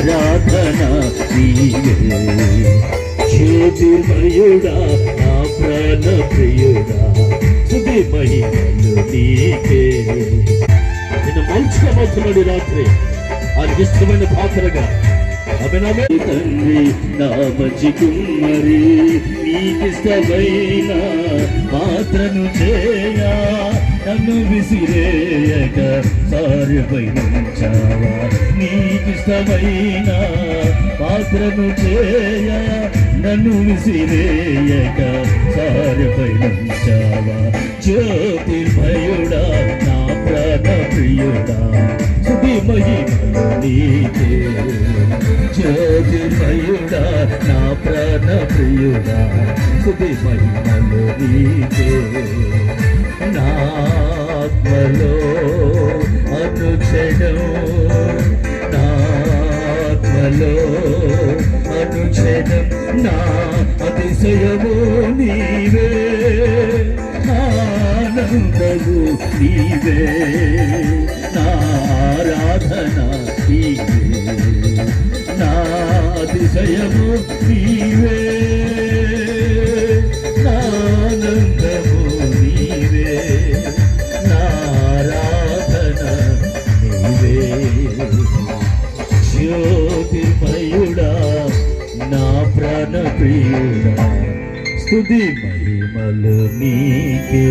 ఆరాధన నీవే జ్యోతిర్మయుడా నా ప్రాణ ప్రియుడా తుది మహిమలు నీకే. నిన్ను మంచిగా రాత్రి. ఆయనకి ఇష్టమైన పాత్రగా. అభినమే తండ్రి నా మంచి కుమ్మరి నీకిష్టమైన పాత్రను చేయా. నన్ను విసిరేయక సారిపై నుంచావా? నీకిష్టమైన పాత్రను చేయ? నన్ను విసిరేయక సారిపై నుంచావా? జ్యోతిర్మయుడా నా ప్రాణ ప్రియుడా స్తుతి మహిమలు నీకే జ్యోతిర్మయుడా నా ప్రాణ ప్రియుడా స్తుతి మహిమలు నీకే. నా అతిశయము నీవే. ఆనందము నీవే. నారాధన నీవే. నా అతిశయము నీవే. ఆనందము నీవే. నారాధన నీవే. ప్రియుడా స్తుతి మహిమలు నీకే.